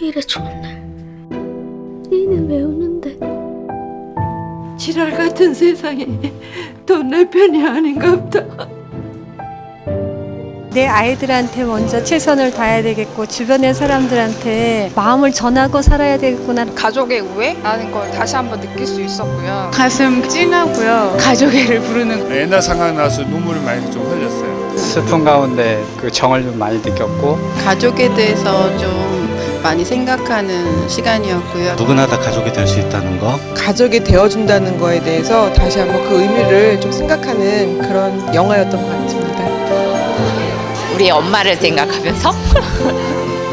이래 좋네. 니는 왜 우는데? 지랄 같은 세상이 돈 내 편이 아닌갑다. 내 아이들한테 먼저 최선을 다해야 되겠고 주변의 사람들한테 마음을 전하고 살아야 되겠구나 가족의 우애라는 걸 다시 한번 느낄 수 있었고요. 가슴 찡하고요. 가족애를 부르는 애나 상하나서 눈물을 많이 좀 흘려. 슬픈 가운데 그 정을 좀 많이 느꼈고 가족에 대해서 좀 많이 생각하는 시간이었고요. 누구나 다 가족이 될 수 있다는 거 가족이 되어준다는 거에 대해서 다시 한번 그 의미를 좀 생각하는 그런 영화였던 것 같습니다. 우리 엄마를 생각하면서